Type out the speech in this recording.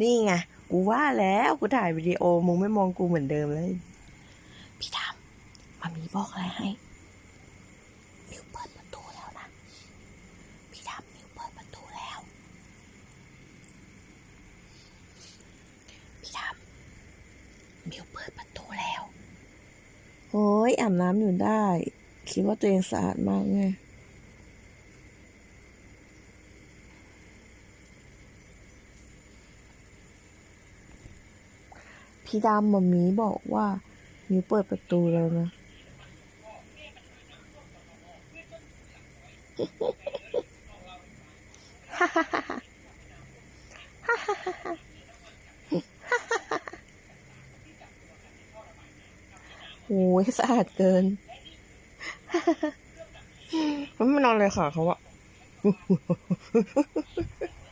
นี่ไง กูว่าแล้วกูถ่ายวิดีโอมึงไม่มองกูเหมือนเดิมเลย พี่ดำมามีบอกอะไรให้มิวเปิดประตูแล้วนะ พี่ดำมิวเปิดประตูแล้ว พี่ดำมิวเปิดประตูแล้วโอ้ยอาบน้ำอยู่ได้ คิดว่าตัวเองสะอาดมากไง พี่ดำมามีบอกว่ามิวเปิดประตูแล้วนะโอ้ยสะอาดเกินมันไม่นอนเลยค่ะเขาอะ